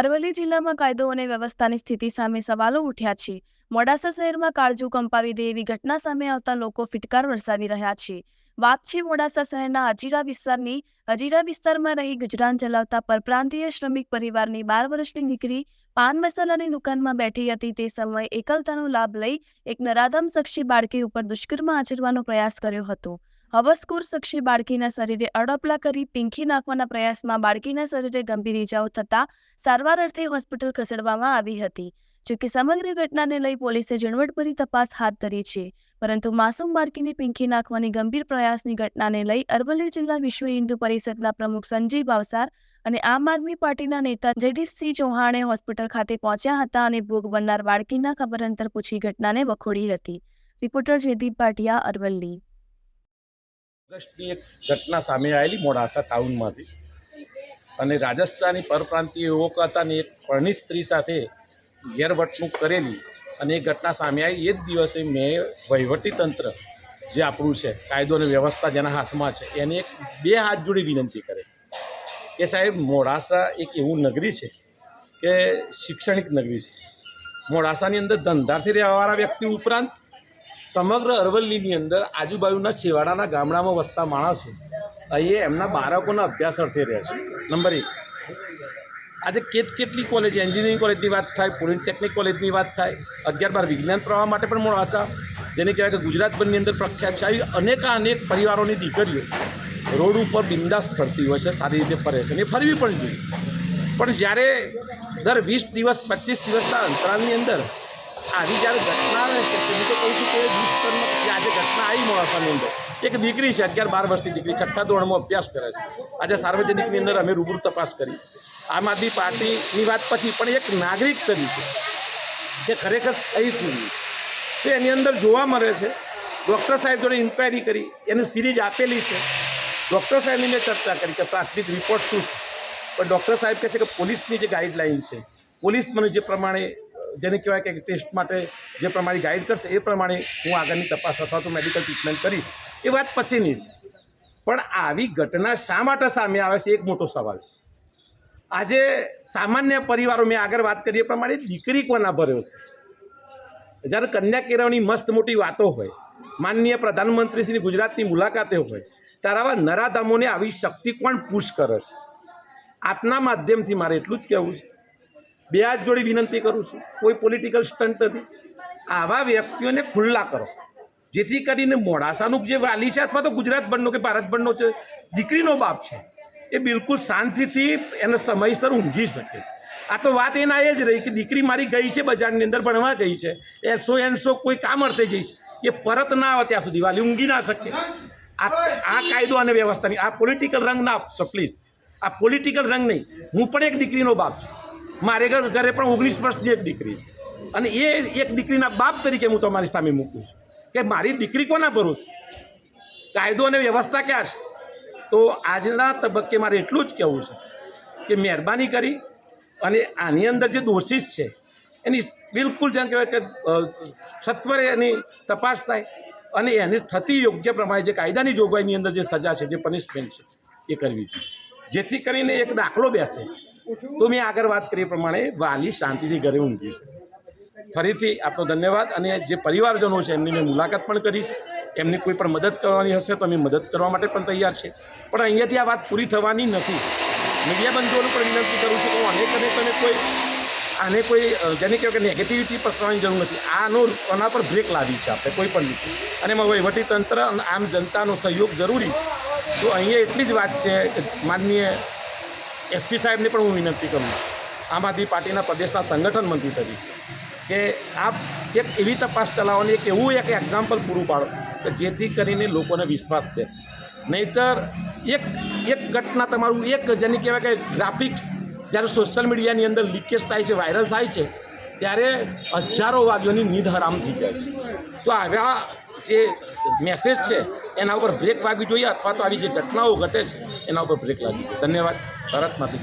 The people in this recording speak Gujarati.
અરવલ્લી જિલ્લામાં કાયદો અને વ્યવસ્થાની સ્થિતિ સામે સવાલો ઉઠ્યા છે. મોડાસા શહેરમાં કાળજુ કંપાવી દે એવી ઘટના સામે આવતા લોકો ફિટકાર વરસાવી રહ્યા છે. વાત છે મોડાસા શહેરના અજીરા વિસ્તારની. અજીરા વિસ્તારમાં રહી ગુજરાન ચલાવતા પરપ્રાંતીય શ્રમિક પરિવારની બાર વર્ષની દીકરી પાન મસાલાની દુકાનમાં બેઠી હતી તે સમયે એકલતાનો લાભ લઈ એક નરાધમ શખ્સે બાળકી ઉપર દુષ્કર્મ આચરવાનો પ્રયાસ કર્યો હતો. હવસખોર શખ્સે બાળકીના શરીરે અડપલા કરી પીંખી નાખવાના પ્રયાસમાં બાળકીના શરીરે ગંભીર ઇજાઓ થતાં સારવાર અર્થે હોસ્પિટલ ખસેડવામાં આવી હતી. જોકે સમગ્ર ઘટનાને લઈ પોલીસે ઝીણવટભરી તપાસ હાથ ધરી છે. પરંતુ માસૂમ બાળકીને પીંખી નાખવાની ગંભીર પ્રયાસની ઘટનાને લઈ અરવલ્લી જિલ્લા વિશ્વ હિન્દુ પરિષદના પ્રમુખ સંજય ભાવસાર અને આમ આદમી પાર્ટીના નેતા જયદીપસિંહ ચૌહાણે હોસ્પિટલ ખાતે પહોંચ્યા હતા અને ભોગ બનનાર બાળકીના ખબર અંતર પૂછી ઘટનાને વખોડી હતી. રિપોર્ટર જયદીપ પાટિયા અરવલ્લી. ઓગસ્ટની એક ઘટના સામે આવેલી મોડાસા ટાઉનમાંથી. અને રાજસ્થાની પરપ્રાંતીય યુવક હતા અને એક પરણી સ્ત્રી સાથે ગેરવર્તણૂક કરેલી અને એ ઘટના સામે આવી. એ જ દિવસે મેં વહીવટી તંત્ર જે આપણું છે, કાયદો અને વ્યવસ્થા જેના હાથમાં છે, એને એક બે હાથ જોડી વિનંતી કરે. કે સાહેબ, મોડાસા એક એવું નગરી છે કે શૈક્ષણિક નગરી છે. મોડાસાની અંદર ધંધાથી રહેવાવાળા વ્યક્તિ ઉપરાંત સમગ્ર અરવલ્લીની અંદર આજુબાજુના છેવાડાના ગામડામાં વસતા માણસો અહીંયા એમના બાળકોના અભ્યાસ અર્થે રહે છે. નંબર એક. આજે કેટ કેટલી કોલેજ એન્જિનિયરિંગ કોલેજની વાત થાય પોલિટેકનિક કોલેજની વાત થાય, અગિયાર બાર વિજ્ઞાન પ્રવાહ માટે પણ મોડાસા જેને કહેવાય કે ગુજરાતભરની અંદર પ્રખ્યાત છે. આવી અનેકાનેક પરિવારોની દીકરીઓ રોડ ઉપર બિંદાસ ફરતી હોય છે, સારી રીતે ફરે છે અને ફરવી પણ જોઈએ. પણ જ્યારે દર વીસ દિવસ, પચીસ દિવસના અંતરાલની અંદર આવી જ્યારે ઘટના આવે છે તેની તો કહું આજે ઘટના આવી મોડાસાની અંદર. એક દીકરી છે, અગિયાર બાર વર્ષની દીકરી છઠ્ઠા ધોરણમાં અભ્યાસ કરે છે. આજે સાર્વજનિકની અંદર અમે રૂબરૂ તપાસ કરી. આમ આદમી પાર્ટીની વાત પછી પણ એક નાગરિક તરીકે, જે ખરેખર સહિષ્ણુ તે એની અંદર જોવા મળે છે, ડૉક્ટર સાહેબ જોડે ઇન્ક્વાયરી કરી, એની સિરીઝ આપેલી છે. ડૉક્ટર સાહેબની મેં ચર્ચા કરી કે પ્રાથમિક રિપોર્ટ શું છે? પણ ડૉક્ટર સાહેબ કહે છે કે પોલીસની જે ગાઈડલાઇન છે, પોલીસ મને જે પ્રમાણે જેને કહેવાય કે ટેસ્ટ માટે જે પ્રમાણે ગાઈડ કરશે એ પ્રમાણે હું આગળની તપાસ અથવા તો મેડિકલ ટ્રીટમેન્ટ કરીશ. એ વાત પછીની છે. પણ આવી ઘટના શા માટે સામે આવે છે એક મોટો સવાલ છે. આજે સામાન્ય પરિવારો, મેં આગળ વાત કરી એ પ્રમાણે દીકરી કોના ભર્યો છે જ્યારે કન્યા કેળવણી મસ્ત મોટી વાતો હોય, માનનીય પ્રધાનમંત્રીશ્રી ગુજરાતની મુલાકાતે હોય, ત્યારે આવા નરાધામોને આવી શક્તિ કોણ પુશ કરે છે? આપના માધ્યમથી મારે એટલું જ કહેવું છે. બે હાથ જોડી વિનંતી કરું છું, કોઈ પોલિટિકલ સ્ટન્ટ નથી. આવા વ્યક્તિઓને ખુલ્લા કરો. જેથી કરીને મોડાસાનું જે વાલી છે અથવા તો ગુજરાત ગુજરાતભરનો કે ભારત ભારતભરનો છે દીકરીનો બાપ છે, એ બિલકુલ શાંતિથી એને સમયસર ઊંઘી શકે. આ તો વાત એના એ જ રહી કે દીકરી મારી ગઈ છે બજારની અંદર, ભણવા ગઈ છે. એસો એનસો કોઈ કામ અર્થે જઈ છે. એ પરત ના આવે ત્યાં સુધી, વાલી ઊંઘી ના શકે. આ આ કાયદો અને વ્યવસ્થાની, આ પોલિટિકલ રંગ ના આપશો પ્લીઝ આ પોલિટિકલ રંગ નહીં. હું પણ એક દીકરીનો બાપ છું. મારે ઘર પણ ઓગણીસ વર્ષની એક દીકરી અને એ એક દીકરીના બાપ તરીકે હું તમારી સામે મૂકું છું. કે મારી દીકરી કોના ભરોસે? કાયદો અને વ્યવસ્થા ક્યાં છે? તો આજના તબક્કે મારે એટલું જ કહેવું છે કે મહેરબાની કરી અને આની અંદર જે દોષિત છે, એની બિલકુલ જેમ કહેવાય કે સત્વરે એની તપાસ થાય અને એની થતી યોગ્ય પ્રમાણે જે કાયદાની જોગવાઈની અંદર જે સજા છે, જે પનિશમેન્ટ છે, એ કરવી જોઈએ. જેથી કરીને એક દાખલો બેસે. તો મેં આગળ વાત કરી પ્રમાણે વાલી શાંતિથી ઘરે ઊંઘી ફરીથી આપનો ધન્યવાદ અને જે પરિવારજનો છે એમની મેં મુલાકાત પણ કરી. એમની કોઈ પણ મદદ કરવાની હશે તો અમે મદદ કરવા માટે પણ તૈયાર છે. પણ અહીંયાથી આ વાત પૂરી થવાની નથી. મીડિયા બંધુઓનું પણ વિનંતી કરું છું કે અનેક અનેક અને કોઈ આને કોઈ જેને કહેવાય કે નેગેટિવિટી પસરવાની જરૂર નથી. આનો, આના પર બ્રેક લાવી છે આપણે કોઈ પણ રીતે. અને એમાં વહીવટી તંત્ર અને આમ જનતાનો સહયોગ જરૂરી. તો અહીંયા એટલી જ વાત છે કે માનનીય એસપી સાહેબને પણ હું વિનંતી કરું આમ આદમી પાર્ટીના પ્રદેશના સંગઠન મંત્રી તરીકે કે આપ એક એવી તપાસ ચલાવવાની, એક એવું એક એક્ઝામ્પલ પૂરું પાડો કે જેથી કરીને લોકોને વિશ્વાસ બેસે. નહીતર એક એક ઘટના તમારું એક જેની કહેવાય કે ગ્રાફિક્સ જ્યારે સોશિયલ મીડિયાની અંદર લીકેજ થાય છે વાયરલ થાય છે, ત્યારે હજારો વાગ્યોની નીંદ હરામ થઈ જાય છે. તો આવા જે મેસેજ છે, એના ઉપર બ્રેક વાગવી જોઈએ અથવા તો આવી જે ઘટનાઓ ઘટે છે, એના ઉપર બ્રેક લાગવી જોઈએ ધન્યવાદ ભારત માતા.